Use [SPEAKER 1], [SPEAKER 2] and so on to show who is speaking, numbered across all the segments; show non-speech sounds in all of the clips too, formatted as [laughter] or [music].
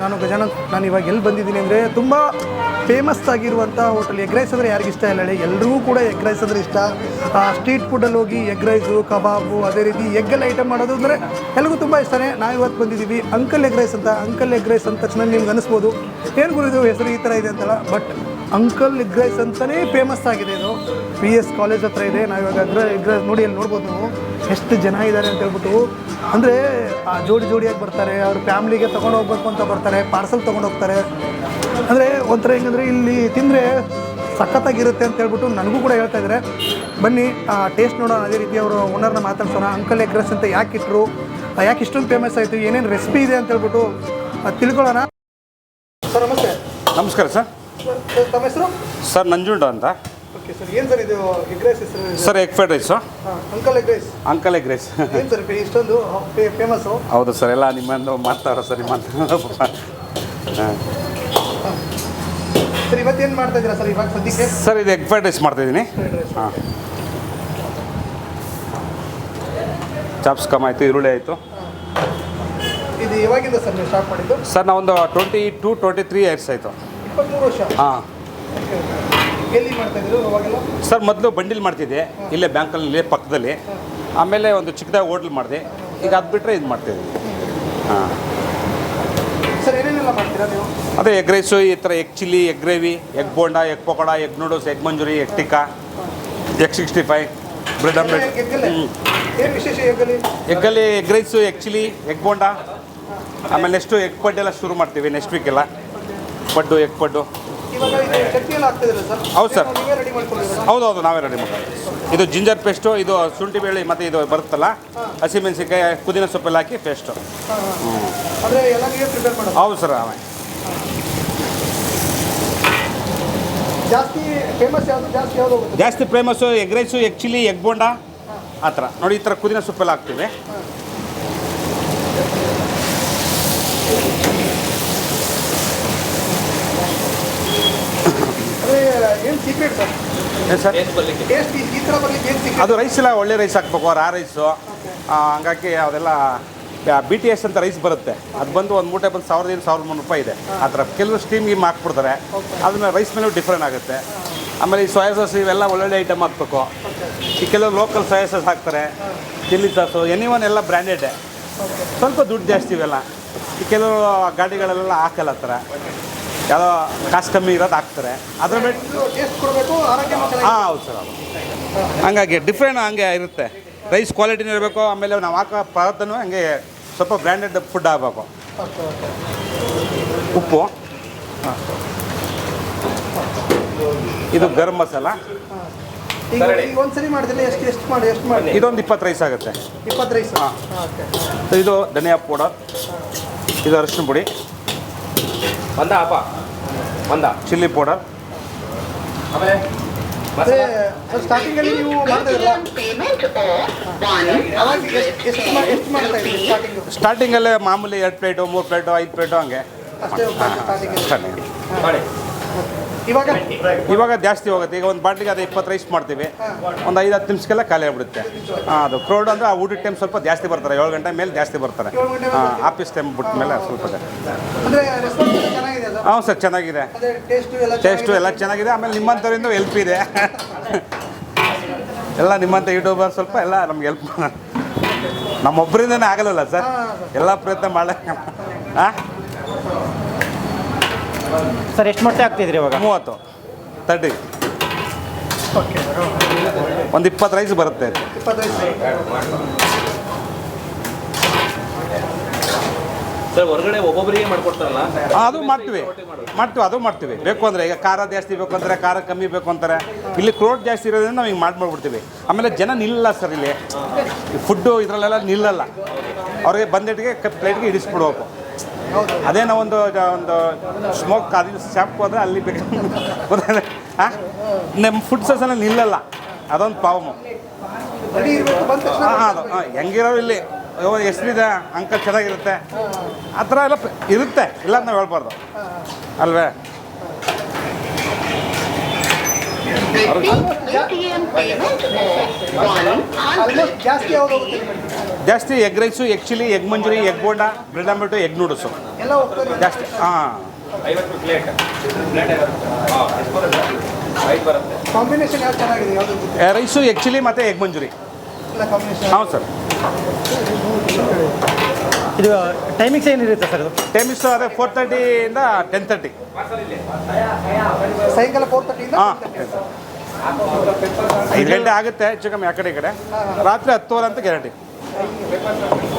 [SPEAKER 1] ನಾನು ಗಜಾನಂದ್, ನಾನು ಇವಾಗ ಎಲ್ಲಿ ಬಂದಿದ್ದೀನಿ ಅಂದರೆ ತುಂಬ ಫೇಮಸ್ ಆಗಿರುವಂಥ ಹೋಟೆಲ್ ಎಗ್ ರೈಸ್ ಅಂದರೆ ಯಾರಿಗಿಷ್ಟ ಇಲ್ಲ ಹೇಳಿ. ಎಲ್ಲರಿಗೂ ಕೂಡ ಎಗ್ ರೈಸ್ ಅಂದರೆ ಇಷ್ಟ. ಸ್ಟ್ರೀಟ್ ಫುಡ್ಡಲ್ಲಿ ಹೋಗಿ ಎಗ್ ರೈಸು ಕಬಾಬು, ಅದೇ ರೀತಿ ಎಗ್ಗಲ್ಲಿ ಐಟಮ್ ಮಾಡೋದು ಅಂದರೆ ಎಲ್ರಿಗೂ ತುಂಬ ಇಷ್ಟನೇ. ನಾವು ಇವತ್ತು ಬಂದಿದ್ದೀವಿ ಅಂಕಲ್ ಎಗ್ ರೈಸ್ ಅಂತ. ಅಂಕಲ್ ಎಗ್ ರೈಸ್ ಅಂದ ತಕ್ಷಣ ನಿಮ್ಗೆ ಅನಿಸ್ಬೋದು. ಏನು ಗುರುದು ಹೆಸರು ಈ ಥರ ಇದೆ ಅಂತಲ್ಲ? ಬಟ್ ಅಂಕಲ್ ಎಗ್ ರೈಸ್ ಅಂತಲೇ ಫೇಮಸ್ ಆಗಿದೆ ಇದು. ಪಿ ಎಸ್ ಕಾಲೇಜ್ ಹತ್ರ ಇದೆ. ನಾವು ಇವಾಗ ಎಗ್ ರೈಸ್ ನೋಡಿ, ಅಲ್ಲಿ ನೋಡ್ಬೋದು ನೀವು. ಎಷ್ಟು ಜನ ಇದ್ದಾರೆ ಅಂತ ಹೇಳ್ಬಿಟ್ಟು ಅಂದರೆ ಆ ಜೋಡಿ ಜೋಡಿಯಾಗಿ ಬರ್ತಾರೆ ಅವ್ರ ಫ್ಯಾಮ್ಲಿಗೆ ತೊಗೊಂಡು ಹೋಗ್ಬೇಕು ಅಂತ ಬರ್ತಾರೆ ಪಾರ್ಸಲ್ ತೊಗೊಂಡು ಹೋಗ್ತಾರೆ. ಅಂದರೆ ಒಂಥರ ಹೆಂಗಂದರೆ ಇಲ್ಲಿ ತಿಂದರೆ ಸಖತ್ತಾಗಿರುತ್ತೆ ಅಂತ ಹೇಳ್ಬಿಟ್ಟು ನನಗೂ ಕೂಡ ಹೇಳ್ತಾ ಇದ್ದಾರೆ ಬನ್ನಿ ಟೇಸ್ಟ್ ನೋಡೋಣ ಅದೇ ರೀತಿ ಅವರು ಓನರ್ನ ಮಾತಾಡ್ಸೋಣ. ಅಂಕಲ್ ಎಗ್ ರೈಸ್ ಅಂತ ಯಾಕೆ ಇಟ್ಟರು ಯಾಕೆ ಇಷ್ಟೊಂದು ಫೇಮಸ್ ಆಯಿತು ಏನೇನು ರೆಸಿಪಿ ಇದೆ ಅಂತ ಹೇಳ್ಬಿಟ್ಟು ಆ, ತಿಳ್ಕೊಳ್ಳೋಣ. ಸರ್ ನಮಸ್ತೆ.
[SPEAKER 2] ನಮಸ್ಕಾರ ಸರ್,
[SPEAKER 1] ತಮ್ಮ ಹೆಸರು?
[SPEAKER 2] ಸರ್ ನಂಜುಂಡ ಅಂತ.
[SPEAKER 1] ಓಕೆ ಸರ್ ಏನು ಸರ್ ಇದು ಎಗ್ ರೈಸ್ ಹೆಸರು
[SPEAKER 2] sir egg fried rice
[SPEAKER 1] uncle egg rice
[SPEAKER 2] uncle egg rice
[SPEAKER 1] ಏನು ಸರ್ ಇಷ್ಟೊಂದು ಫೇಮಸ್ಸು
[SPEAKER 2] ಹೌದು ಸರ್ ಎಲ್ಲ ನಿಮ್ಮನ್ನು ಮಾಡ್ತಾರ ಸರ್ ನಿಮ್ಮ ಹಾಂ.
[SPEAKER 1] ಸರ್ ಇವತ್ತೇನು ಮಾಡ್ತಾ ಇದ್ದೀರಾ ಸರ್ ಇವಾಗ ಸದ್ಯಕ್ಕೆ?
[SPEAKER 2] ಸರ್ ಇದು ಎಗ್ ಫ್ರೈಡ್ ರೈಸ್ ಮಾಡ್ತಾಯಿದ್ದೀನಿ ಹಾಂ. ಚಾಪ್ಸ್ ಕಮ್ ಆಯಿತು ಈರುಳ್ಳಿ ಆಯಿತು.
[SPEAKER 1] ಇದು ಯಾವಾಗಿಂದ ಸರ್ ನೀವು ಸ್ಟಾರ್ಟ್ ಮಾಡಿದ್ದು?
[SPEAKER 2] ಸರ್ ನಾವೊಂದು twenty two twenty three years ಆಯಿತು.
[SPEAKER 1] ಇಪ್ಪತ್ತ್ಮೂರು ವರ್ಷ?
[SPEAKER 2] ಹಾಂ.
[SPEAKER 1] ಎಲ್ಲಿ ಮಾಡ್ತಾ ಇದ್ರು ಅವಾಗೆಲ್ಲ?
[SPEAKER 2] ಸರ್ ಮೊದಲು ಬಂಡಿಲ್ ಮಾಡ್ತಿದ್ದೆ. ಇಲ್ಲೇ ಬ್ಯಾಂಕಲ್ಲಿ ಪಕ್ಕದಲ್ಲಿ. ಆಮೇಲೆ ಒಂದು ಚಿಕ್ಕದಾಗಿ ಹೋಟ್ಲ್ ಮಾಡಿದೆ. ಈಗ ಅದು ಬಿಟ್ಟರೆ ಇದು ಮಾಡ್ತಿದ್ದೀನಿ ಹಾಂ.
[SPEAKER 1] ಸರ್ ಏನೇನೆಲ್ಲ ಮಾಡ್ತೀರಾ ನೀವು?
[SPEAKER 2] ಅದೇ ಎಗ್ ರೈಸು ಈ ಥರ egg chilli egg gravy egg bonda egg pakoda egg noodles egg manchurian egg tikka egg sixty five bread omelette.
[SPEAKER 1] ಏನು ವಿಶೇಷ ಎಗ್ಗಲ್ಲಿ
[SPEAKER 2] ಎಗ್ಗಲ್ಲಿ? Egg rice egg chilli egg bonda. ಆಮೇಲೆ ನೆಕ್ಸ್ಟು ಎಗ್ ಪಡ್ಡೆಲ್ಲ ಶುರು ಮಾಡ್ತೀವಿ ನೆಕ್ಸ್ಟ್ ವೀಕೆಲ್ಲ ಪಡ್ಡು ಎಗ್ ಪಡ್ಡು. ಹೌದು ಸರ್.
[SPEAKER 1] ನೀವೇ ರೆಡಿ
[SPEAKER 2] ಹೌದು ಹೌದು ನಾವೇ ರೆಡಿ ಮಾಡ್ತೀವಿ. ಇದು ಜಿಂಜರ್ ಪೇಸ್ಟು ಇದು ಶುಂಠಿ ಬೇಳೆ ಮತ್ತು ಇದು ಬರುತ್ತಲ್ಲ? ಹಸಿಮೆಣಸಿನ್ಕಾಯಿ ಪುದೀನ ಸೊಪ್ಪೆಲ್ಲ ಹಾಕಿ ಪೇಸ್ಟು. ಹೌದು ಸರ್
[SPEAKER 1] ಯಾವುದು ಜಾಸ್ತಿ
[SPEAKER 2] famous egg rice egg chilli egg bonda ಆ ಥರ. ನೋಡಿ ಈ ಥರ ಪುದೀನ ಸೊಪ್ಪೆಲ್ಲ ಹಾಕ್ತೀವಿ.
[SPEAKER 1] ಏನು ಸೀಕ್ರೆಟ್ ಸರ್
[SPEAKER 2] ಏನು ಸರ್
[SPEAKER 1] ಟೇಸ್ಟ್ ಈ ಥರ ಬರ್ಲಿಕ್ಕೆ ಏನು ಸೀಕ್ರೆಟ್
[SPEAKER 2] ಅದು ರೈಸ್ ಎಲ್ಲ ಒಳ್ಳೆ ರೈಸ್ ಹಾಕ್ಬೇಕು ರಾ ರೈಸು ಹಂಗಾಗಿ ಅದೆಲ್ಲ ಬಿ ಟಿ ಎಸ್ ಅಂತ ರೈಸ್ ಬರುತ್ತೆ. ಅದು ಬಂದು ಒಂದು ಮೂಟೆ ಬಂದು ಸಾವಿರದ ಏನು ಸಾವಿರದ ಮುನ್ನೂರು ರೂಪಾಯಿ ಇದೆ. ಆ ಥರ ಕೆಲವರು ಸ್ಟೀಮ್ ಗೀಮ್ ಹಾಕ್ಬಿಡ್ತಾರೆ. ಅದನ್ನ ರೈಸ್ ಮೇಲೂ ಡಿಫ್ರೆಂಟ್ ಆಗುತ್ತೆ. ಆಮೇಲೆ ಈ ಸೋಯಾ ಸಾಸ್ ಇವೆಲ್ಲ ಒಳ್ಳೊಳ್ಳೆ ಐಟಮ್ ಹಾಕ್ಬೇಕು. ಈ ಕೆಲವು ಲೋಕಲ್ ಸೋಯಾ ಸಾಸ್ ಹಾಕ್ತಾರೆ. ಚಿಲ್ಲಿ ಸಾಸು ಎನಿ ಒನ್ ಎಲ್ಲ ಬ್ರ್ಯಾಂಡೆಡ್ ಸ್ವಲ್ಪ ದುಡ್ಡು ಜಾಸ್ತಿ ಇವೆಲ್ಲ. ಈ ಕೆಲವು ಗಾಡಿಗಳೆಲ್ಲ ಹಾಕಲ್ಲ ಆ ಥರ ಯಾವುದೋ ಕಾಸ್ಟ್ ಕಮ್ಮಿ ಇರೋದು ಹಾಕ್ತಾರೆ. ಅದ್ರ ಮೇಲೆ
[SPEAKER 1] ಕೊಡಬೇಕು ಆರೋಗ್ಯ
[SPEAKER 2] ಹಾಂ ಹೌದು ಸರ್ ಹೌದು. ಹಂಗಾಗಿ ಡಿಫ್ರೆಂಟ್ ಹಂಗೆ ಇರುತ್ತೆ. ರೈಸ್ ಕ್ವಾಲಿಟಿನೂ ಇರಬೇಕು ಆಮೇಲೆ ನಾವು ಹಾಕೋ ಪದಾರ್ಥನೂ ಹಂಗೆ ಸ್ವಲ್ಪ ಬ್ರ್ಯಾಂಡೆಡ್ ಫುಡ್ ಆಗಬೇಕು. ಉಪ್ಪು. ಇದು ಗರಂ ಮಸಾಲ.
[SPEAKER 1] ಈಗ ಈಗ ಒಂದ್ಸರಿ ಮಾಡಿದ್ರೆ ಎಷ್ಟು ಎಷ್ಟು ಮಾಡಿ ಎಷ್ಟು ಮಾಡಿ?
[SPEAKER 2] ಇದೊಂದು ಇಪ್ಪತ್ತು ರೈಸ್ ಆಗುತ್ತೆ.
[SPEAKER 1] ಇಪ್ಪತ್ತು ರೈಸ್
[SPEAKER 2] ಹಾಂ.
[SPEAKER 1] ಓಕೆ.
[SPEAKER 2] ಇದು ಧನಿಯಾ ಪೌಡರ್. ಇದು ಅರಿಶಿನ ಪುಡಿ.
[SPEAKER 3] ಬಂದ ಅಪ್ಪ ಒಂದ
[SPEAKER 2] ಚಿಲ್ಲಿ ಪೌಡರ್.
[SPEAKER 3] ಆಮೇಲೆ
[SPEAKER 1] ಮತ್ತೆ ಸ್ಟಾರ್ಟಿಂಗಲ್ಲಿ ನೀವು ಮಾಡ್ತಾ
[SPEAKER 2] ಸ್ಟಾರ್ಟಿಂಗಲ್ಲೇ ಮಾಮೂಲಿ ಎರಡು ಪ್ಲೇಟು ಮೂರು ಪ್ಲೇಟು ಐದು ಪ್ಲೇಟು ಹಂಗೆ.
[SPEAKER 1] ಅಷ್ಟೇ
[SPEAKER 3] ಮಾಡಿ.
[SPEAKER 1] ಇವಾಗ?
[SPEAKER 2] ಇವಾಗ ಜಾಸ್ತಿ ಹೋಗುತ್ತೆ. ಈಗ ಒಂದು ಬಾಟ್ಲಿಗೆ ಅದು ಇಪ್ಪತ್ತು ರೈಸ್ ಮಾಡ್ತೀವಿ. ಒಂದು ಐದು ಹತ್ತು ನಿಮಿಷಕ್ಕೆಲ್ಲ ಖಾಲಿ ಆಗ್ಬಿಡುತ್ತೆ. ಹಾಂ ಅದು ಕ್ರೌಡ್ ಅಂದರೆ ಆ ಊಟದ ಟೈಮ್ ಸ್ವಲ್ಪ ಜಾಸ್ತಿ ಬರ್ತಾರೆ. ಏಳು ಗಂಟೆ ಮೇಲೆ ಜಾಸ್ತಿ ಬರ್ತಾರೆ. ಹಾಂ ಆಫೀಸ್ ಟೈಮ್ ಬಿಟ್ಟ ಮೇಲೆ ಸ್ವಲ್ಪ ಹಾಂ ಸರ್ ಚೆನ್ನಾಗಿದೆ.
[SPEAKER 1] ಟೇಸ್ಟ್ ಎಲ್ಲ
[SPEAKER 2] ಟೇಸ್ಟು ಎಲ್ಲ ಚೆನ್ನಾಗಿದೆ. ಆಮೇಲೆ ನಿಮ್ಮಂಥವ್ರಿಂದ ಹೆಲ್ಪ್ ಇದೆ. [laughs] ಎಲ್ಲ ನಿಮ್ಮಂಥ ಯೂಟ್ಯೂಬರ್ ಸ್ವಲ್ಪ ಎಲ್ಲ ನಮ್ಗೆ ಹೆಲ್ಪ್ ನಮ್ಮೊಬ್ಬರಿಂದನೇ ಆಗಲ್ಲಲ್ಲ ಸರ್? ಎಲ್ಲ ಪ್ರಯತ್ನ ಮಾಡಲೇ ಹಾಂ
[SPEAKER 4] ಸರ್ ಎಷ್ಟು ಮೊಟ್ಟೆ ಹಾಕ್ತಿದ್ರಿ ಇವಾಗ?
[SPEAKER 2] ಮೂವತ್ತು. ತರ್ಟಿ
[SPEAKER 1] ಓಕೆ
[SPEAKER 2] ಒಂದು ಇಪ್ಪತ್ತು ರೈಸ್ ಬರುತ್ತೆ.
[SPEAKER 3] ಹೊರಗಡೆ ಒಬ್ಬೊಬ್ಬರಿಗೆ ಮಾಡ್ಕೊಡ್ತಾರಲ್ಲ?
[SPEAKER 2] ಅದು ಮಾಡ್ತೀವಿ. ಮಾಡ್ತೀವಿ ಅದು ಮಾಡ್ತೀವಿ. ಬೇಕು ಅಂದರೆ ಈಗ ಖಾರ ಜಾಸ್ತಿ ಬೇಕು ಅಂತಾರೆ ಖಾರ ಕಮ್ಮಿ ಬೇಕು ಅಂತಾರೆ. ಇಲ್ಲಿ ಕ್ರೋಡ್ ಜಾಸ್ತಿ ಇರೋದ್ರಿಂದ ನಾವು ಹಿಂಗೆ ಮಾಡ್ಬಿಡ್ಬಿಡ್ತೀವಿ. ಆಮೇಲೆ ಜನ ನಿಲ್ಲಲ್ಲ ಸರ್ ಇಲ್ಲಿ. ಫುಡ್ಡು ಇದರಲ್ಲೆಲ್ಲ ನಿಲ್ಲಲ್ಲ. ಅವ್ರಿಗೆ ಬಂದಿಟ್ಟಿಗೆ ಪ್ಲೇಟ್ಗೆ ಇಡಿಸ್ಬಿಡ್ಬೇಕು. ಅದೇ ನಾವು ಒಂದು ಒಂದು ಸ್ಮೋಕ್ ಅದು ಶಾಪ್ಗೆ ಹೋದ್ರೆ ಅಲ್ಲಿ ಬೇಕು ಹಾಂ ನಮ್ಮ ಫುಡ್ ಅಲ್ಲಿ ನಿಲ್ಲಲ್ಲ. ಅದೊಂದು
[SPEAKER 1] ಪ್ರಾಬ್ಲಮ್
[SPEAKER 2] ಹಾಂ ಅದು ಹಾಂ ಹೆಂಗಿರೋ ಇಲ್ಲಿ. ಎಷ್ಟಿದೆ ಅಂಕ ಚೆನ್ನಾಗಿರುತ್ತೆ. ಆ ಥರ ಎಲ್ಲ ಇರುತ್ತೆ. ಇಲ್ಲ ಅಂತ ನಾವು ಹೇಳ್ಬಾರ್ದು. ಅಲ್ವೇ?
[SPEAKER 1] ಜಾಸ್ತಿ
[SPEAKER 2] egg rice egg chilli egg manchurian egg bonda bread omelette egg noodles ಜಾಸ್ತಿ ಹಾಂ.
[SPEAKER 3] ಐವತ್ತು ಪ್ಲೇಟ್ ಪ್ಲೇಟ್ ಐವತ್ತು. ಬರುತ್ತೆ. ಐದು ಬರುತ್ತೆ.
[SPEAKER 1] ಕಾಂಬಿನೇಷನ್ ಯಾವ್ದು ಚೆನ್ನಾಗಿದೆ? ಯಾವ್ದು
[SPEAKER 2] ರೈಸು ಎಗ್ ಚಿಲ್ಲಿ ಮತ್ತು ಎಗ್ ಮಂಜೂರಿ ಹೌದು ಸರ್.
[SPEAKER 4] ಇದು ಟೈಮಿಂಗ್ಸ್ ಏನಿರುತ್ತೆ ಸರ್ ಇದು?
[SPEAKER 2] ಟೈಮಿಂಗ್ಸ್ ಅದೇ ಫೋರ್ ತರ್ಟಿಯಿಂದ ಟೆನ್ ತರ್ಟಿ
[SPEAKER 1] ಸಾಯಂಕಾಲ ಫೋರ್ ತರ್ಟಿಯಿಂದ
[SPEAKER 2] ಹಾಂ. ಐದು ಗಂಟೆ ಆಗುತ್ತೆ ಹೆಚ್ಚು ಕಮ್ಮಿ ಆ ಕಡೆ ಈ ಕಡೆ. ರಾತ್ರಿ ಹತ್ತುವರೆ ಅಂತ ಗ್ಯಾರಂಟಿ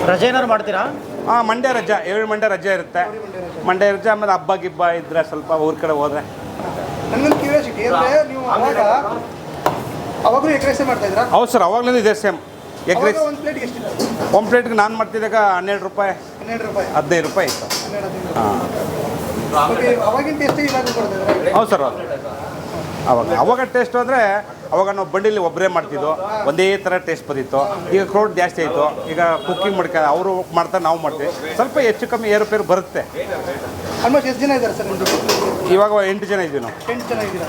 [SPEAKER 4] ರಜೆ ಏನಾದ್ರು ಮಾಡ್ತೀರಾ?
[SPEAKER 2] ಹಾಂ ಮಂಡ್ಯ ರಜಾ ಏಳು ಮಂಡ್ಯ ರಜೆ ಇರುತ್ತೆ. ಮಂಡ್ಯ ರಜೆ ಆಮೇಲೆ ಹಬ್ಬ ಗಿಬ್ಬ ಇದ್ರೆ ಸ್ವಲ್ಪ ಊರ ಕಡೆ ಹೋದ್ರೆ.
[SPEAKER 1] ನನ್ನೊಂದು ಕ್ಯೂರಿಯಾಸಿಟಿ ಅಂದರೆ ನೀವು ಅವಾಗ ಅವಾಗಲೂ ಮಾಡ್ತಾ ಇದ್ರಾ
[SPEAKER 2] ಹೌದು ಸರ್ ಅವಾಗಲೂ ಇದೆ ಸೇಮ್ ಎಗ್ ರೈಸ್
[SPEAKER 1] ಒಂದು
[SPEAKER 2] ಪ್ಲೇಟ್ಗೆ ನಾನು ಮಾಡ್ತಿದ್ದಾಗ ಹನ್ನೆರಡು ರೂಪಾಯಿ.
[SPEAKER 1] ಹನ್ನೆರಡು ರೂಪಾಯಿ.
[SPEAKER 2] ಹದಿನೈದು ರೂಪಾಯಿ ಇತ್ತು. ಹಾಂ. ಹೌದು ಸರ್ ಹೌದು. ಅವಾಗ ಅವಾಗ ಟೇಸ್ಟ್ ಅಂದರೆ ಅವಾಗ ನಾವು ಬಂಡಿಲಿ ಒಬ್ಬರೇ ಮಾಡ್ತಿದ್ದೋ. ಒಂದೇ ಥರ ಟೇಸ್ಟ್ ಬಂದಿತ್ತು. ಈಗ ಕ್ರೌಡ್ ಜಾಸ್ತಿ ಆಯಿತು. ಈಗ ಕುಕ್ಕಿಂಗ್ ಮಾಡ್ಕೊ ಅವರು ಮಾಡ್ತಾರೆ ನಾವು ಮಾಡ್ತೀವಿ. ಸ್ವಲ್ಪ ಹೆಚ್ಚು ಕಮ್ಮಿ ಏರುಪೇರು ಬರುತ್ತೆ.
[SPEAKER 1] ಆಲ್ಮೋಸ್ಟ್ ಎಷ್ಟು ಜನ ಇದ್ದಾರೆ ಸರ್
[SPEAKER 2] ಇವಾಗ ಎಂಟು ಜನ ಇದ್ದೀವಿ ನಾವು.
[SPEAKER 1] ಎಂಟು ಜನ ಇದ್ದೀರಾ?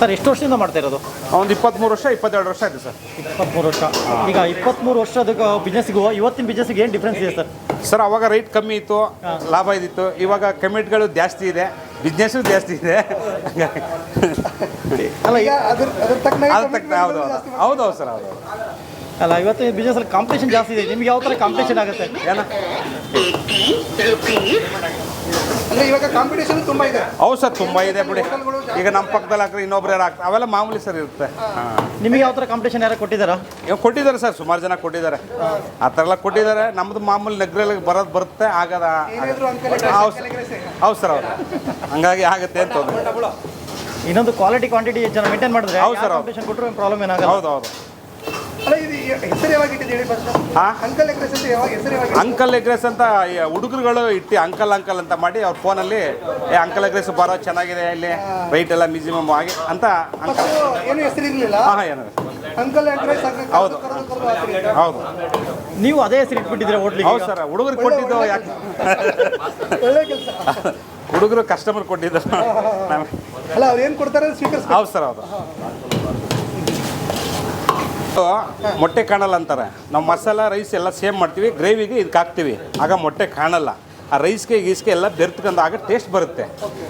[SPEAKER 4] ಸರ್ ಎಷ್ಟು ವರ್ಷದಿಂದ ಮಾಡ್ತಾ ಇರೋದು?
[SPEAKER 2] ಒಂದು ಇಪ್ಪತ್ತ್ಮೂರು ವರ್ಷ ಇಪ್ಪತ್ತೆರಡು ವರ್ಷ ಆಯಿತು ಸರ್.
[SPEAKER 4] ಇಪ್ಪತ್ತ್ಮೂರು ವರ್ಷ. ಈಗ ಇಪ್ಪತ್ತ್ಮೂರು ವರ್ಷದ ಬಿಸ್ನೆಸ್ಗೂ ಇವತ್ತಿನ ಬಿಸ್ನೆಸ್ಗೆ ಏನು ಡಿಫ್ರೆನ್ಸ್ ಇದೆ ಸರ್?
[SPEAKER 2] ಸರ್ ಅವಾಗ ರೇಟ್ ಕಮ್ಮಿ ಇತ್ತು ಲಾಭ ಇದ್ದಿತ್ತು. ಇವಾಗ ಕಮಿಟ್ಗಳು ಜಾಸ್ತಿ ಇದೆ ಬಿಸ್ನೆಸ್ಸು ಜಾಸ್ತಿ ಇದೆ.
[SPEAKER 4] ಅಲ್ಲ
[SPEAKER 1] ಈಗ ಅದ್ರ ಅದ್ರ ತಕ್ಕನಾಗಿ
[SPEAKER 2] ತಕ್ಕ ಹೌದು ಹೌದು. ಹೌದು ಸರ್ ಹೌದು.
[SPEAKER 4] ಅಲ್ಲ ಇವತ್ತು ಬಿಸ್ನೆಸ್ ಅಲ್ಲಿ ಕಾಂಪಿಟೇಷನ್ ಜಾಸ್ತಿ ಇದೆ. ನಿಮ್ಗೆ ಯಾವ ಥರ ಕಾಂಪಿಟೇಷನ್ ಆಗುತ್ತೆ?
[SPEAKER 2] ಏನ?
[SPEAKER 5] 80 rupees.
[SPEAKER 1] ಅಂದ್ರೆ ಇವಾಗ ಕಾಂಪಿಟೇಷನ್ ತುಂಬಾ ಇದೆ.
[SPEAKER 2] ಹೌದು ಸರ್ ತುಂಬಾ ಇದೆ ಬಿಡಿ. ಈಗ ನಮ್ಮ ಪಕ್ಕದಲ್ಲಿ ಹಾಕ್ರೆ ಇನ್ನೊಬ್ರು ಯಾರು ಹಾಕ್ತಾರೆ? ಅವೆಲ್ಲ ಮಾಮೂಲಿ ಸರ್ ಇರುತ್ತೆ.
[SPEAKER 4] ನಿಮಗೆ ಯಾವ ಥರ ಕಾಂಪಿಟೇಷನ್ ಯಾರು ಕೊಟ್ಟಿದ್ದಾರಾ?
[SPEAKER 2] ಇವಾಗ ಕೊಟ್ಟಿದ್ದಾರೆ ಸರ್ ಸುಮಾರು ಜನ ಕೊಟ್ಟಿದ್ದಾರೆ. ಆ ಥರ ಎಲ್ಲ ಕೊಟ್ಟಿದ್ದಾರೆ. ನಮ್ಮದು ಮಾಮೂಲಿ ನಗರಲ್ಲಿ ಬರೋದು ಬರುತ್ತೆ ಆಗದ ಹೌದು ಸರ್. ಹೌದು ಸರ್ ಅವ್ರು ಹಂಗಾಗಿ ಆಗುತ್ತೆ ಅಂತ
[SPEAKER 4] ಇನ್ನೊಂದು ಕ್ವಾಲಿಟಿ ಕ್ವಾಂಟಿಟಿ ಜನ ಮೇಂಟೈನ್ ಮಾಡಿದ್ರೆ
[SPEAKER 2] ಹೌದು ಸರ್.
[SPEAKER 4] ಕಾಂಪಿಟೇಷನ್ ಕೊಟ್ಟರು ಪ್ರಾಬ್ಲಮ್ ಏನಾಗಲ್ಲ.
[SPEAKER 2] ಹೌದು ಹೌದು.
[SPEAKER 1] ಅಂಕಲ್ ಎಗ್ರೆಸ್ ಅಂತ ಯಾವಾಗ ಹೆಸರು ಯಾವಾಗ ಇಟ್ಟಿದ್ದು?
[SPEAKER 2] ಅಂಕಲ್ ಎಗ್ರೆಸ್ ಅಂತ ಈ ಹುಡುಗರುಗಳು ಇಟ್ಟು ಅಂಕಲ್ ಅಂಕಲ್ ಅಂತ ಮಾಡಿ ಅವ್ರ ಫೋನಲ್ಲಿ ಏ ಅಂಕಲ್ ಎಗ್ರೆಸ್ ಬರೋ ಚೆನ್ನಾಗಿದೆ ಇಲ್ಲಿ ವೈಟ್ ಎಲ್ಲ ಮಿನಿಮಮ್ ಆಗಿ ಅಂತ ಅಂಕಲ್
[SPEAKER 1] ಏನು
[SPEAKER 2] ಹಾಂ ಏನು
[SPEAKER 1] ಅಂಕಲ್
[SPEAKER 2] ಹೌದು. ಹೌದು.
[SPEAKER 4] ನೀವು ಅದೇ ಹೆಸರು ಇಟ್ಬಿಟ್ಟಿದ್ರೆ ಹೋಟ್ಲಿಗೆ
[SPEAKER 2] ಹೌದು ಸರ್ ಹುಡುಗರು ಕೊಟ್ಟಿದ್ದು ಯಾಕೆ?
[SPEAKER 1] ಒಳ್ಳೆ ಕೆಲಸ.
[SPEAKER 2] ಹುಡುಗರು ಕಸ್ಟಮರ್ ಕೊಟ್ಟಿದ್ದು.
[SPEAKER 1] ಅಲ್ಲ ಅವ್ರು ಏನು ಕೊಡ್ತಾರೆ ಸ್ವೀಕರಿಸ್ಬೇಕು.
[SPEAKER 2] ಹೌದು ಸರ್ ಹೌದು. ಮೊಟ್ಟೆ ಕಾಣಲ್ಲ ಅಂತಾರೆ. ನಾವು ಮಸಾಲ ರೈಸ್ ಎಲ್ಲ ಸೇಮ್ ಮಾಡ್ತೀವಿ ಗ್ರೇವಿಗೆ ಇದಕ್ಕೆ ಹಾಕ್ತೀವಿ. ಆಗ ಮೊಟ್ಟೆ ಕಾಣಲ್ಲ. ಆ ರೈಸ್ಗೆ ಗೀಸ್ಗೆ ಎಲ್ಲ ಬೆರ್ತ್ಕೊಂಡು ಆಗ ಟೇಸ್ಟ್ ಬರುತ್ತೆ.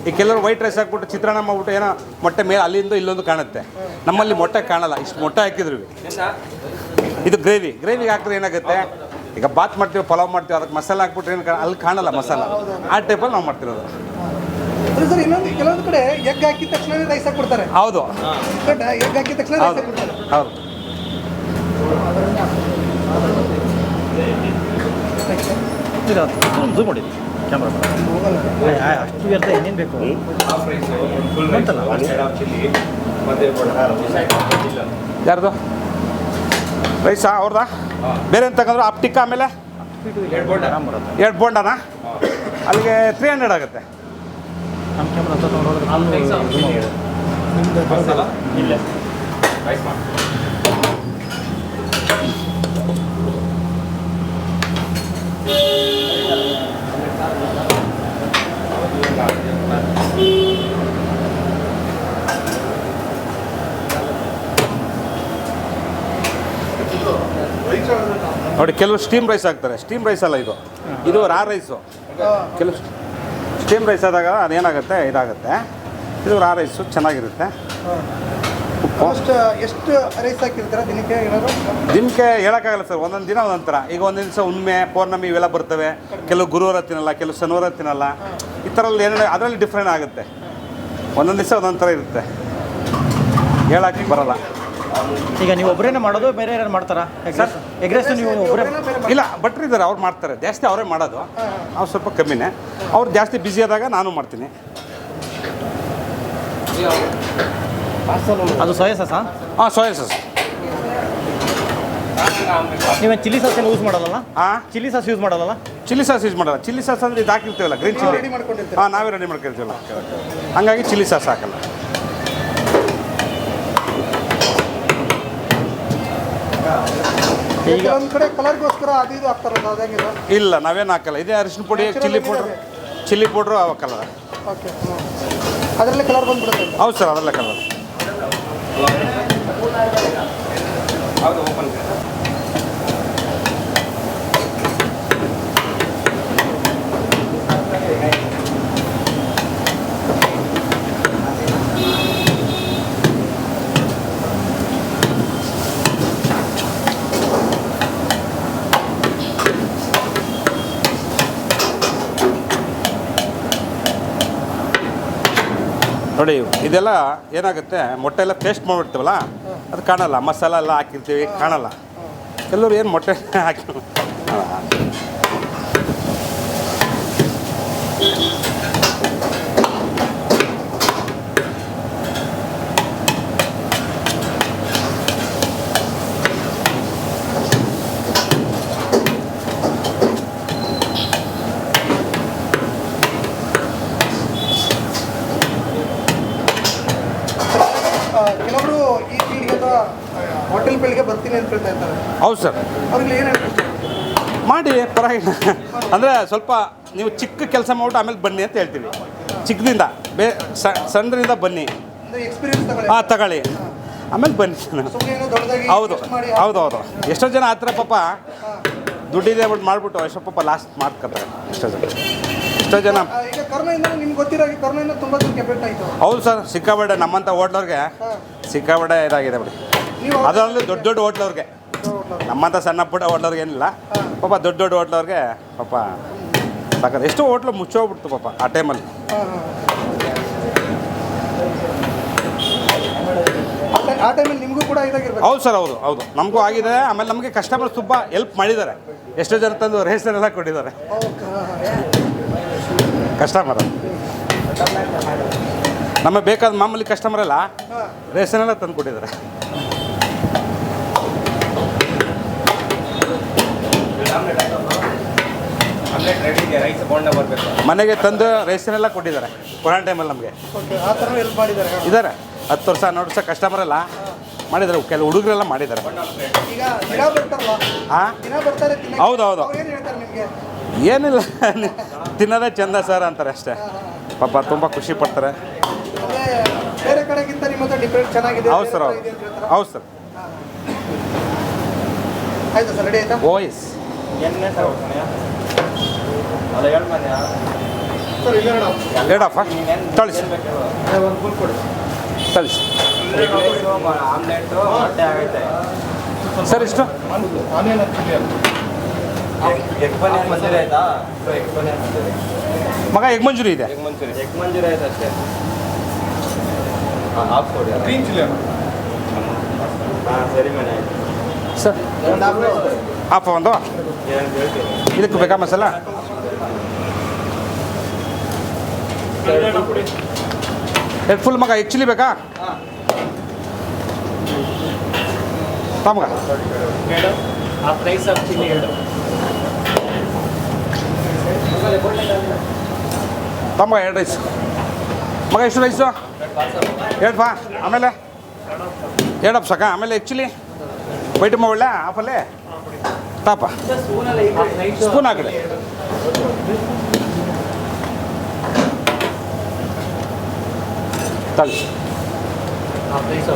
[SPEAKER 2] ಈ ಕೆಲವರು ವೈಟ್ ರೈಸ್ ಹಾಕ್ಬಿಟ್ಟು ಚಿತ್ರಾನ್ನ ಮಾಡ್ಬಿಟ್ಟು ಏನೋ ಮೊಟ್ಟೆ ಮೇಲೆ ಅಲ್ಲಿಂದ ಇಲ್ಲೊಂದು ಕಾಣುತ್ತೆ. ನಮ್ಮಲ್ಲಿ ಮೊಟ್ಟೆ ಕಾಣಲ್ಲ. ಇಷ್ಟು ಮೊಟ್ಟೆ ಹಾಕಿದ್ರು. ಇದು ಗ್ರೇವಿ ಗ್ರೇವಿಗೆ ಹಾಕಿದ್ರೆ ಏನಾಗುತ್ತೆ? ಈಗ ಬಾತ್ ಮಾಡ್ತೀವಿ ಪಲಾವ್ ಮಾಡ್ತೀವಿ ಅದಕ್ಕೆ ಮಸಾಲ ಹಾಕ್ಬಿಟ್ರೆ ಏನು ಅಲ್ಲಿ ಕಾಣಲ್ಲ ಮಸಾಲ. ಆ ಟೈಪಲ್ಲಿ ನಾವು ಮಾಡ್ತಿರೋದು.
[SPEAKER 1] ಇನ್ನೊಂದು ಕೆಲವೊಂದು ಕಡೆ ಎಗ್ ಹಾಕಿದ ತಕ್ಷಣ ರೈಸ್ ಹಾಕ್ಬಿಡ್ತಾರೆ.
[SPEAKER 2] ಹೌದು.
[SPEAKER 1] ಎಗ್ ಹಾಕಿದ ತಕ್ಷಣ
[SPEAKER 2] ಹೌದು.
[SPEAKER 4] ಕ್ಯಾಮ್ರಾ ಅಷ್ಟು ವ್ಯರ್ಥ ಏನೇನು ಬೇಕು?
[SPEAKER 2] ಯಾರ್ದು? ರೈಸಾ ಅವ್ರದಾ? ಬೇರೆ ಅಂತ ತಗೊಂಡ್ರು ಆಪ್ಟಿಕ್ ಆಮೇಲೆ? ಎರಡು ಬೋಂಡನಾ? ಅಲ್ಲಿಗೆ ತ್ರೀ ಹಂಡ್ರೆಡ್ ಆಗುತ್ತೆ.
[SPEAKER 4] ನಮ್ಮ ಕ್ಯಾಮ್ರಾ
[SPEAKER 2] ನೋಡಿ, ಕೆಲವು ಸ್ಟೀಮ್ ರೈಸ್ ಹಾಕ್ತಾರೆ. ಸ್ಟೀಮ್ ರೈಸ್ ಅಲ್ಲ ಇದು. ಇದು ರಾ ರೈಸು ಕೆಲವು ಸ್ಟೀಮ್ ರೈಸ್ ಆದಾಗ ಅದೇನಾಗುತ್ತೆ? ಇದಾಗುತ್ತೆ. ಇದು ರಾ ರೈಸು ಚೆನ್ನಾಗಿರುತ್ತೆ.
[SPEAKER 1] ಫಸ್ಟ್ ಎಷ್ಟು ರೈಸ್ ಹಾಕಿರ್ತಾರೆ ದಿನಕ್ಕೆ ಏನಾದ್ರು?
[SPEAKER 2] ದಿನಕ್ಕೆ ಹೇಳೋಕ್ಕಾಗಲ್ಲ ಸರ್ ಒಂದೊಂದು ದಿನ ಒಂದೊಂದು ಥರ ಈಗ ಒಂದೊಂದು ದಿವಸ ಉಣ್ಮೆ ಪೌರ್ಣಮಿ ಇವೆಲ್ಲ ಬರ್ತವೆ. ಕೆಲವು ಗುರುವಾರ ತಿನ್ನಲ್ಲ ಕೆಲವು ಶನಿವಾರ ತಿನ್ನಲ್ಲ. ಈ ಥರ ಏನೇನು ಅದರಲ್ಲಿ ಡಿಫ್ರೆಂಟ್ ಆಗುತ್ತೆ. ಒಂದೊಂದು ದಿವಸ ಒಂದೊಂದು ಥರ ಇರುತ್ತೆ. ಹೇಳಕ್ಕೆ ಬರಲ್ಲ.
[SPEAKER 4] ಈಗ ನೀವು ಒಬ್ಬರೇನೆ ಮಾಡೋದು ಬೇರೆ ಯಾರು ಮಾಡ್ತಾರಾ?
[SPEAKER 2] ಸರ್?
[SPEAKER 4] ಎಗ್ರೆಸ್ ನೀವು ಒಬ್ಬರೇ
[SPEAKER 2] ಇಲ್ಲ ಭಟ್ರು ಇದ್ದಾರೆ ಅವ್ರು ಮಾಡ್ತಾರೆ. ಜಾಸ್ತಿ ಅವರೇ ಮಾಡೋದು. ನಾವು ಸ್ವಲ್ಪ ಕಮ್ಮಿನೇ. ಅವ್ರು ಜಾಸ್ತಿ ಬ್ಯುಸಿ ಆದಾಗ ನಾನು ಮಾಡ್ತೀನಿ.
[SPEAKER 4] ಅದು ಸೋಯಾ ಸಾಸಾ?
[SPEAKER 2] ಹಾಂ ಸೋಯಾ ಸಾಸ್.
[SPEAKER 4] ನೀವು ಚಿಲ್ಲಿ ಸಾಸ್ ಏನು ಯೂಸ್ ಮಾಡಲ್ಲ
[SPEAKER 2] ಹಾಂ?
[SPEAKER 4] ಚಿಲ್ಲಿ ಸಾಸ್ ಯೂಸ್ ಮಾಡಲ್ಲ
[SPEAKER 2] ಚಿಲ್ಲಿ ಸಾಸ್ ಯೂಸ್ ಮಾಡಲ್ಲ. ಚಿಲ್ಲಿ ಸಾಸ್ ಅಂದರೆ ಇದು ಹಾಕಿರ್ತೀವಲ್ಲ ಗ್ರೀನ್ ಚಿಲ್ಲಿ?
[SPEAKER 1] ರೆಡಿ ಮಾಡ್ಕೊಂಡಿರ್ತಾರೆ
[SPEAKER 2] ಹಾಂ ನಾವೇ ರೆಡಿ ಮಾಡ್ಕೊಳ್ತೀವಲ್ಲ. ಹಂಗಾಗಿ ಚಿಲ್ಲಿ ಸಾಸ್ ಹಾಕಲ್ಲ.
[SPEAKER 4] ಈಗ
[SPEAKER 1] ಕೆಲವೊಂದು ಕಡೆ ಕಲರ್ಗೋಸ್ಕರ ಅದು ಇದು ಹಾಕ್ತಾರಲ್ಲ ಅದಂಗಿಲ್ಲ
[SPEAKER 2] ಇಲ್ಲ ನಾವೇನು ಹಾಕಲ್ಲ. ಇದೇ ಅರಿಶಿನ ಪುಡಿ ಚಿಲ್ಲಿ ಪೌಡ್ರ್. ಚಿಲ್ಲಿ ಪೌಡ್ರು ಅವ ಕಲರ್.
[SPEAKER 1] ಓಕೆ ಅದರಲ್ಲೇ ಕಲರ್ ಬಂದ್ಬಿಡುತ್ತೆ.
[SPEAKER 2] ಹೌದು ಸರ್ ಅದರಲ್ಲೇ ಕಲರ್.
[SPEAKER 3] ಹೌದು ಓಪನ್
[SPEAKER 2] ನೋಡಿ, ಇದೆಲ್ಲ ಏನಾಗುತ್ತೆ? ಮೊಟ್ಟೆ ಎಲ್ಲ ಪೇಸ್ಟ್ ಮಾಡಿಬಿಡ್ತೀವಲ್ಲ? ಅದು ಕಾಣಲ್ಲ. ಮಸಾಲ ಎಲ್ಲ ಹಾಕಿರ್ತೀವಿ, ಕಾಣಲ್ಲ. ಎಲ್ಲರೂ ಏನು ಮೊಟ್ಟೆ ಹಾಕಿ
[SPEAKER 1] ಕೆಲವರು ಈ ಹೋಟೆಲ್ ಬರ್ತೀನಿ ಅಂತ ಹೇಳ್ತಾ ಇದ್ದಾರೆ.
[SPEAKER 2] ಹೌದು ಸರ್.
[SPEAKER 1] ಅವ್ರಿಗೆ ಏನು
[SPEAKER 2] ಮಾಡಿ ಪರವಾಗಿಲ್ಲ. ಅಂದರೆ ಸ್ವಲ್ಪ ನೀವು ಚಿಕ್ಕ ಕೆಲಸ ಮಾಡ್ಬಿಟ್ಟು ಆಮೇಲೆ ಬನ್ನಿ ಅಂತ ಹೇಳ್ತೀವಿ. ಚಿಕ್ಕದಿಂದ ಬೇ ಸಣ್ಣದ್ರಿಂದ ಸಣ್ಣದಿಂದ ಬನ್ನಿ
[SPEAKER 1] ಎಕ್ಸ್ಪೀರಿಯನ್ಸ್
[SPEAKER 2] ಹಾಂ ತಗೊಳ್ಳಿ. ಆಮೇಲೆ ಬನ್ನಿ. ಹೌದು ಹೌದು ಹೌದು. ಎಷ್ಟೋ ಜನ ಆ ಥರ ಪಾಪ ದುಡ್ಡಿದೆ ಬಿಟ್ಟು ಮಾಡಿಬಿಟ್ಟು ಎಷ್ಟೋ ಪಾಪ ಲಾಸ್ಟ್ ಮಾಡ್ಕೊತಾರೆ ಎಷ್ಟೋ ಜನ. ಎಷ್ಟೋ ಜನ.
[SPEAKER 1] ಈಗ ಕರೋನಾಯಿಂದ ನಿಮ್ಗೆ ಗೊತ್ತಿರೋ ಹಾಗೆ ಕರೋನಾಯಿಂದ ತುಂಬ ಜನಕ್ಕೆ ಎಫೆಕ್ಟ್ ಆಯಿತು.
[SPEAKER 2] ಹೌದು ಸರ್ ಸಿಕ್ಕಾಬೇಡ ನಮ್ಮಂಥ ಹೋಟ್ಲವ್ರಿಗೆ ಸಿಕ್ಕಾಬೇಡ ಇದಾಗಿದೆ ಬಿಡಿ.
[SPEAKER 1] ನೀವು
[SPEAKER 2] ಅದರಲ್ಲಿ ದೊಡ್ಡ ದೊಡ್ಡ ಹೋಟ್ಲವ್ರಿಗೆ ನಮ್ಮಂಥ ಸಣ್ಣ ಪುಟ್ಟ ಹೋಟ್ಲವ್ರಿಗೆ ಏನಿಲ್ಲ. ಪಾಪ ದೊಡ್ಡ ದೊಡ್ಡ ಹೋಟ್ಲವ್ರಿಗೆ ಪಾಪ ಸಾಕಾದ ಎಷ್ಟು ಹೋಟ್ಲು ಮುಚ್ಚೋಗ್ಬಿಡ್ತು ಪಾಪ ಆ ಟೈಮಲ್ಲಿ.
[SPEAKER 1] ಆ ಟೈಮಲ್ಲಿ ನಿಮಗೂ ಕೂಡ ಇದಾಗಿರ್ಬೇಕು.
[SPEAKER 2] ಹೌದು ಸರ್ ಹೌದು ಹೌದು. ನಮಗೂ ಆಗಿದೆ. ಆಮೇಲೆ ನಮಗೆ ಕಸ್ಟಮರ್ ತುಂಬ ಹೆಲ್ಪ್ ಮಾಡಿದ್ದಾರೆ. ಎಷ್ಟೋ ಜನ ತಂದು ರೇಷನ್ ಎಲ್ಲ ಕೊಟ್ಟಿದ್ದಾರೆ. ಕಸ್ಟಮರ್. ನಮ್ಮ ಬೇಕಾದ ಮಾಮೂಲಿ ಕಸ್ಟಮರ್
[SPEAKER 1] ಅಲ್ಲ
[SPEAKER 2] ರೇಷನ್ ಎಲ್ಲ ತಂದು ಕೊಟ್ಟಿದ್ದಾರೆ. ಮನೆಗೆ ತಂದು ರೇಷನ್ ಎಲ್ಲ ಕೊಟ್ಟಿದ್ದಾರೆ. ಕೊರೋನಾ ಟೈಮಲ್ಲಿ ನಮಗೆ. ಇದ್ದಾರೆ. ಹತ್ತು ವರ್ಷ ಹನ್ನೆರಡು ವರ್ಷ ಕಸ್ಟಮರ್ ಎಲ್ಲ ಮಾಡಿದ್ದಾರೆ. ಕೆಲವು ಹುಡುಗರೆಲ್ಲ ಮಾಡಿದ್ದಾರೆ.
[SPEAKER 1] ಈಗ ದಿನ ಬರ್ತಾರಲ್ಲ?
[SPEAKER 2] ಹಾಂ?
[SPEAKER 1] ದಿನ ಬರ್ತಾರೆ ತಿನ್ನಕ್ಕೆ.
[SPEAKER 2] ಹೌದು, ಹೌದು. ಏನಿಲ್ಲ. ತಿನ್ನೋದೇ ಚಂದ ಸರ್ ಅಂತಾರೆ ಅಷ್ಟೇ. ಪಾಪ ತುಂಬ ಖುಷಿ ಪಡ್ತಾರೆ.
[SPEAKER 1] ಅಂದರೆ ಬೇರೆ ಕಡೆಗಿಂತ ನಿಮ್ಮ ಹತ್ರ ಡಿಫ್ರೆಂಟ್ ಚೆನ್ನಾಗಿದೆ.
[SPEAKER 2] ಹೌದು ಸರ್ ಹೌದು.
[SPEAKER 1] ಅಂತ ಹೇಳ್ತಾರಾ?
[SPEAKER 2] ಹೌದು ಸರ್.
[SPEAKER 1] ವಾಯ್ಸ್
[SPEAKER 2] ಎರಡಪ್ಪ
[SPEAKER 3] ಮೊಟ್ಟೆ ಆಗೈತೆ.
[SPEAKER 2] ಸರ್ ಇಷ್ಟು
[SPEAKER 3] ಮಂಜೂರಿ ಆಯ್ತಾ ಮಂಜೂರಿ
[SPEAKER 2] ಮಗ ಎಗ್ ಮಂಜೂರಿ ಇದೆ?
[SPEAKER 3] ಎಗ್ ಮಂಚೂರಿ. ಎಗ್ ಮಂಜೂರಿ ಆಯ್ತು ಅಷ್ಟೇ. ಹಾಂ ಹಾಫ್ ಕೊಡಿ ಗ್ರೀನ್ ಚಿಲ್ಲಿ ಹಾಂ ಸರಿ ಆಯ್ತು
[SPEAKER 2] ಸರ್. ಹಾಫ್ ಒಂದು? ಇದಕ್ಕೆ ಬೇಕಾ ಮಸಾಲ? ಎಗ್ ಫುಲ್ ಮಗ ಎಗ್ ಚಿಲ್ಲಿ ಬೇಕಾ? ತಮಗ
[SPEAKER 3] ಆ ಪ್ರೈಸ್ ಆಫ್ ಚಿಲ್ಲಿ ಎರಡು.
[SPEAKER 2] ತಮಗ ಎರಡು ರೈಸ್ ಮಗ, ಎಷ್ಟು ರೈಸು ಎರಡು ಬಾ ಆಮೇಲೆ? ಎರಡಪ್ಪ ಸಾಕ ಆಮೇಲೆ ಆ್ಯಕ್ಚುಲಿ ವೈಟಮ್ಮ ಒಳ್ಳೆ ಆಫಲ್ಲೇ ತಾಪ. ಸ್ಪೂನ್ ಆ ಕಡೆ. ತಳಿಸಿ
[SPEAKER 3] ಆ ಪ್ರೈಸ್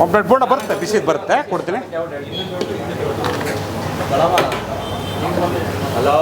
[SPEAKER 2] ಒಂದು ಪ್ಲೇಟ್ ಬೋಂಡ ಬರುತ್ತೆ ಬಿಸಿದು ಬರುತ್ತೆ ಕೊಡ್ತೀನಿ.
[SPEAKER 3] ಹಲೋ